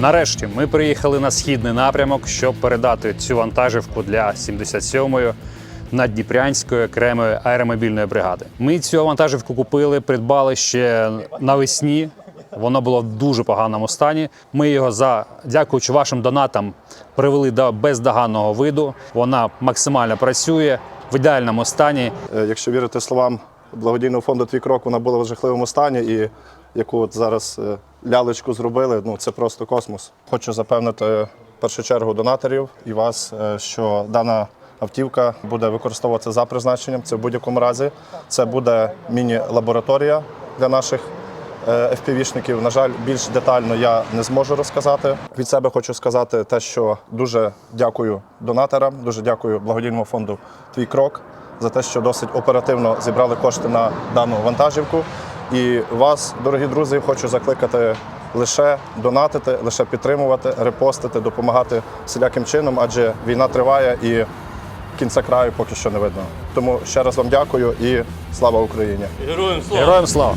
Нарешті ми приїхали на східний напрямок, щоб передати цю вантажівку для 77-ї наддніпрянської окремої аеромобільної бригади. Ми цю вантажівку купили, придбали ще навесні. Воно було в дуже поганому стані. Ми його за дякуючи вашим донатам привели до бездоганного виду. Вона максимально працює в ідеальному стані. Е, Якщо вірити словам благодійного фонду Твій крок, вона була в жахливому стані і яку от зараз е, лялечку зробили, ну це просто космос. Хочу запевнити в першу чергу донаторів і вас, е, що дана автівка буде використовуватися за призначенням. Це в будь-якому разі. Це буде міні-лабораторія для наших е, FPV-шників. На жаль, більш детально я не зможу розказати. Від себе хочу сказати те, що дуже дякую донаторам, дуже дякую благодійному фонду Твій крок за те, що досить оперативно зібрали кошти на дану вантажівку. І вас, дорогі друзі, хочу закликати лише донатити, лише підтримувати, репостити, допомагати всіляким чином, адже війна триває і кінця краю поки що не видно. Тому ще раз вам дякую і слава Україні! Героям слава!